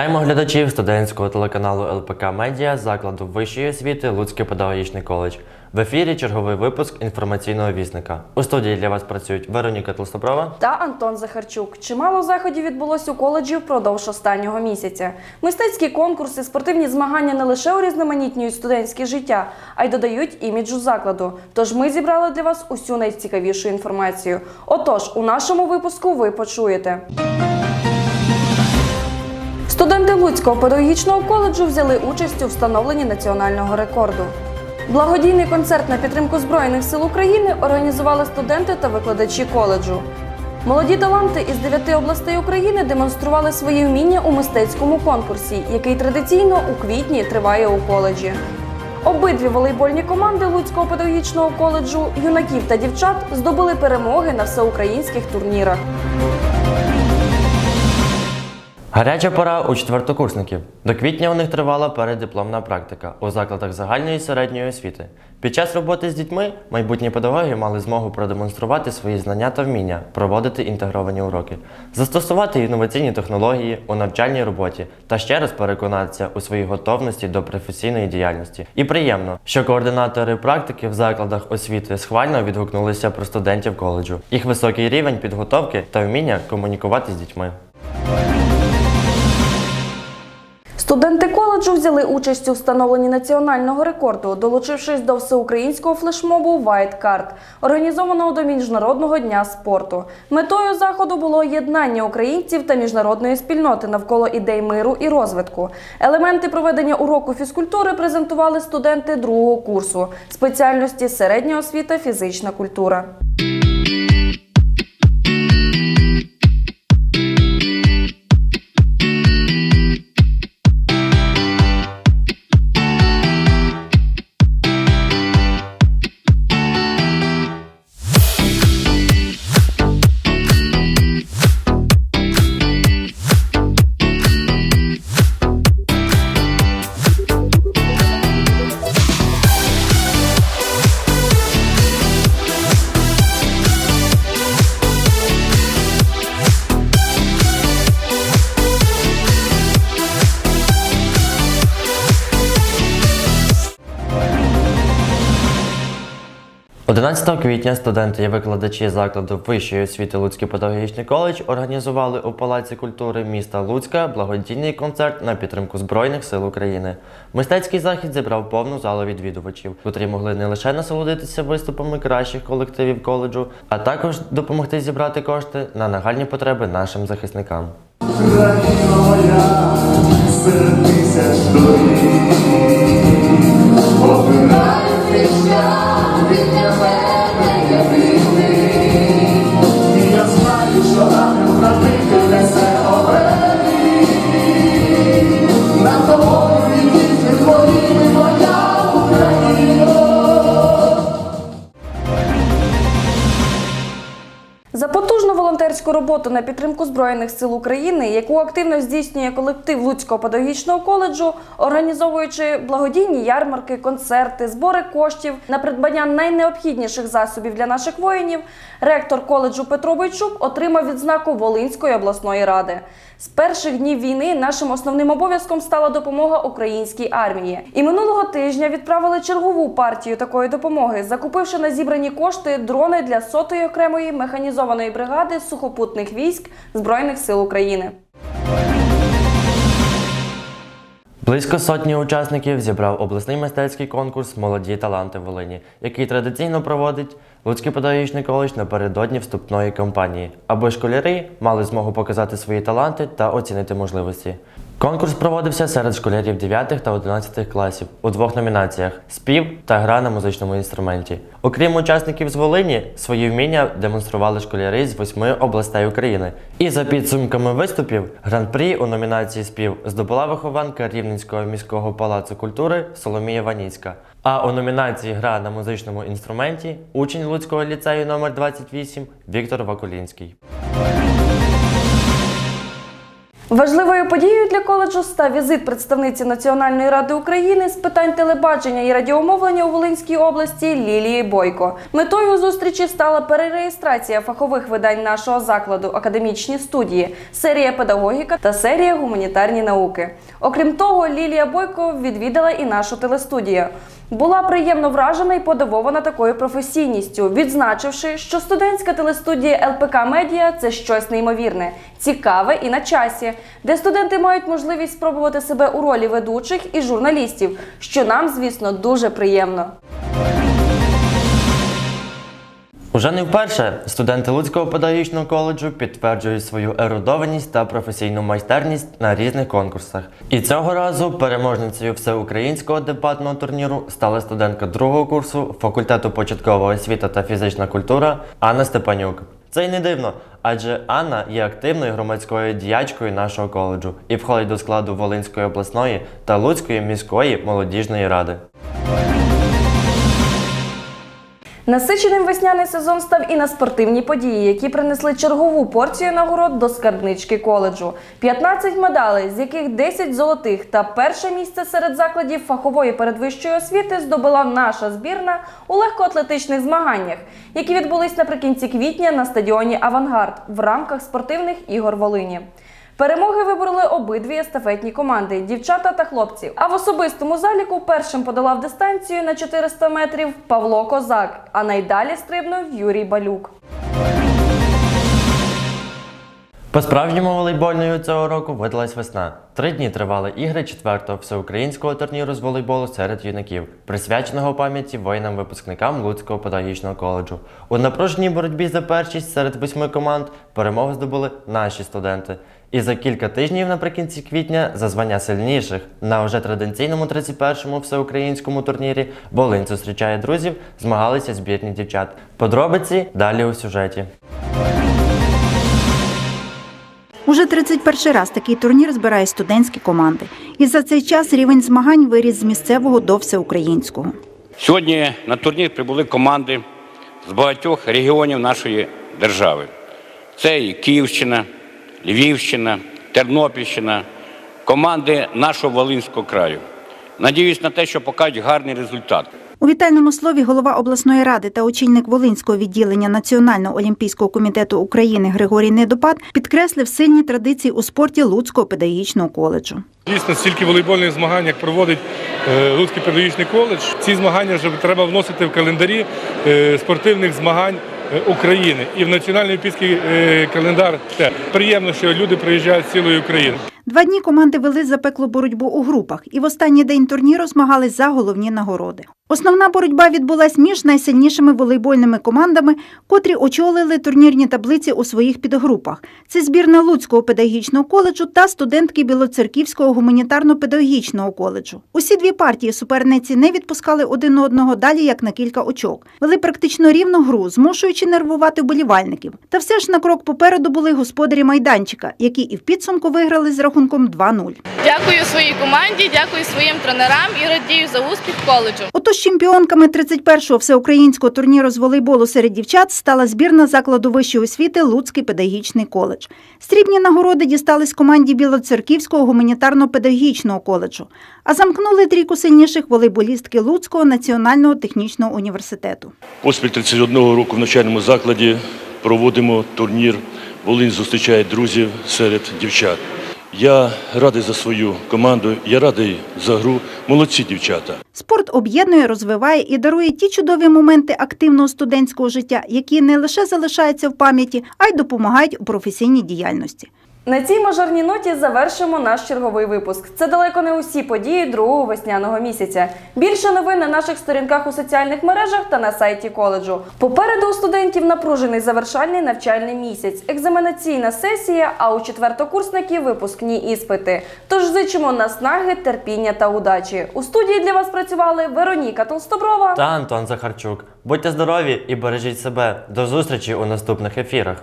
Вітаємо глядачів студентського телеканалу ЛПК Медіа закладу вищої освіти Луцький педагогічний коледж. В ефірі черговий випуск інформаційного вісника. У студії для вас працюють Вероніка Тлустопрова. та Антон Захарчук. Чимало заходів відбулося у коледжі впродовж останнього місяця. Мистецькі конкурси, спортивні змагання не лише урізноманітнюють студентське життя, а й додають іміджу закладу. Тож ми зібрали для вас усю найцікавішу інформацію. Отож, у нашому випуску ви почуєте. Студенти Луцького педагогічного коледжу взяли участь у встановленні національного рекорду. Благодійний концерт на підтримку Збройних сил України організували студенти та викладачі коледжу. Молоді таланти із дев'яти областей України демонстрували свої вміння у мистецькому конкурсі, який традиційно у квітні триває у коледжі. Обидві волейбольні команди Луцького педагогічного коледжу юнаків та дівчат здобули перемоги на всеукраїнських турнірах. Гаряча пора у четвертокурсників. До квітня у них тривала переддипломна практика у закладах загальної і середньої освіти. Під час роботи з дітьми майбутні педагоги мали змогу продемонструвати свої знання та вміння, проводити інтегровані уроки, застосувати інноваційні технології у навчальній роботі та ще раз переконатися у своїй готовності до професійної діяльності. І приємно, що координатори практики в закладах освіти схвально відгукнулися про студентів коледжу, їх високий рівень підготовки та вміння комунікувати з дітьми. Студенти коледжу взяли участь у встановленні національного рекорду, долучившись до всеукраїнського флешмобу White Card, організованого до Міжнародного дня спорту. Метою заходу було єднання українців та міжнародної спільноти навколо ідей миру і розвитку. Елементи проведення уроку фізкультури презентували студенти другого курсу спеціальності середня освіта, фізична культура. – 11 квітня студенти і викладачі закладу вищої освіти Луцький педагогічний коледж організували у Палаці культури міста Луцька благодійний концерт на підтримку Збройних сил України. Мистецький захід зібрав повну залу відвідувачів, котрі могли не лише насолодитися виступами кращих колективів коледжу, а також допомогти зібрати кошти на нагальні потреби нашим захисникам. Країно моя, роботу на підтримку Збройних сил України, яку активно здійснює колектив Луцького педагогічного коледжу, організовуючи благодійні ярмарки, концерти, збори коштів на придбання найнеобхідніших засобів для наших воїнів, ректор коледжу Петро Бойчук отримав відзнаку Волинської обласної ради. З перших днів війни нашим основним обов'язком стала допомога українській армії. І минулого тижня відправили чергову партію такої допомоги, закупивши на зібрані кошти дрони для сотої окремої механізованої бригади сухопутних військ Збройних сил України. Близько сотні учасників зібрав обласний мистецький конкурс Молоді таланти Волині, який традиційно проводить Луцький педагогічний коледж напередодні вступної кампанії, аби школярі мали змогу показати свої таланти та оцінити можливості. Конкурс проводився серед школярів 9 та 11 класів у двох номінаціях спів та гра на музичному інструменті. Окрім учасників з Волині, свої вміння демонстрували школярі з восьми областей України. І за підсумками виступів, гран-прі у номінації спів здобула вихованка Рівненського міського палацу культури Соломія Ваніцька. А у номінації Гра на музичному інструменті учень Луцького ліцею номер 28 Віктор Вакулінський. Важливою подією для коледжу став візит представниці Національної ради України з питань телебачення і радіомовлення у Волинській області Лілії Бойко. Метою зустрічі стала перереєстрація фахових видань нашого закладу академічні студії, серія педагогіка та серія гуманітарні науки. Окрім того, Лілія Бойко відвідала і нашу телестудію. Була приємно вражена і подивована такою професійністю, відзначивши, що студентська телестудія ЛПК Медіа це щось неймовірне, цікаве і на часі, де студенти мають можливість спробувати себе у ролі ведучих і журналістів, що нам, звісно, дуже приємно. Уже не вперше студенти Луцького педагогічного коледжу підтверджують свою ерудованість та професійну майстерність на різних конкурсах. І цього разу переможницею всеукраїнського дебатного турніру стала студентка другого курсу факультету початкова освіта та фізична культура Анна Степанюк. Це й не дивно, адже Анна є активною громадською діячкою нашого коледжу і входить до складу Волинської обласної та Луцької міської молодіжної ради. Насиченим весняний сезон став і на спортивні події, які принесли чергову порцію нагород до скарбнички коледжу. 15 медалей, з яких 10 золотих, та перше місце серед закладів фахової передвищої освіти здобула наша збірна у легкоатлетичних змаганнях, які відбулись наприкінці квітня на стадіоні Авангард в рамках спортивних ігор Волині. Перемоги вибороли обидві естафетні команди дівчата та хлопці. А в особистому заліку першим подолав дистанцію на 400 метрів Павло Козак, а найдалі стрибнув Юрій Балюк. По-справжньому волейбольною цього року видалась весна. Три дні тривали ігри четвертого всеукраїнського турніру з волейболу серед юнаків, присвяченого пам'яті воїнам-випускникам Луцького педагогічного коледжу. У напруженій боротьбі за першість серед восьми команд перемогу здобули наші студенти. І за кілька тижнів наприкінці квітня за звання сильніших на вже традиційному 31-му всеукраїнському турнірі Волинь зустрічає друзів, змагалися збірні дівчат. Подробиці далі у сюжеті. Уже 31 раз такий турнір збирає студентські команди. І за цей час рівень змагань виріс з місцевого до всеукраїнського. Сьогодні на турнір прибули команди з багатьох регіонів нашої держави. Це і Київщина, Львівщина, Тернопільщина, команди нашого Волинського краю. Надіюсь на те, що покажуть гарний результат. У вітальному слові голова обласної ради та очільник Волинського відділення Національного олімпійського комітету України Григорій Недопад підкреслив сильні традиції у спорті Луцького педагогічного коледжу. Дійсно, стільки волейбольних змагань, як проводить е, Луцький педагогічний коледж, ці змагання вже треба вносити в календарі е, спортивних змагань е, України і в національний олімпійський календар. Те приємно, що люди приїжджають з цілої України. Два дні команди вели запеклу боротьбу у групах і в останній день турніру змагались за головні нагороди. Основна боротьба відбулась між найсильнішими волейбольними командами, котрі очолили турнірні таблиці у своїх підгрупах. Це збірна Луцького педагогічного коледжу та студентки Білоцерківського гуманітарно-педагогічного коледжу. Усі дві партії суперниці не відпускали один одного далі як на кілька очок. Вели практично рівну гру, змушуючи нервувати вболівальників. Та все ж на крок попереду були господарі майданчика, які і в підсумку виграли з рахунком 2-0. Дякую своїй команді, дякую своїм тренерам і радію за успіх коледжу. Отож, чемпіонками 31-го всеукраїнського турніру з волейболу серед дівчат стала збірна закладу вищої освіти Луцький педагогічний коледж. Срібні нагороди дістались команді Білоцерківського гуманітарно-педагогічного коледжу, а замкнули трійку сильніших волейболістки Луцького національного технічного університету. Поспіль 31 року в навчальному закладі проводимо турнір Волинь зустрічає друзів серед дівчат. Я радий за свою команду, я радий за гру. Молодці дівчата. Спорт об'єднує, розвиває і дарує ті чудові моменти активного студентського життя, які не лише залишаються в пам'яті, а й допомагають у професійній діяльності. На цій мажорній ноті завершимо наш черговий випуск. Це далеко не усі події другого весняного місяця. Більше новин на наших сторінках у соціальних мережах та на сайті коледжу. Попереду у студентів напружений завершальний навчальний місяць, екзаменаційна сесія, а у четвертокурсників випускні іспити. Тож зичимо наснаги, терпіння та удачі. У студії для вас працювали Вероніка Толстоброва Та Антон Захарчук. Будьте здорові і бережіть себе. До зустрічі у наступних ефірах.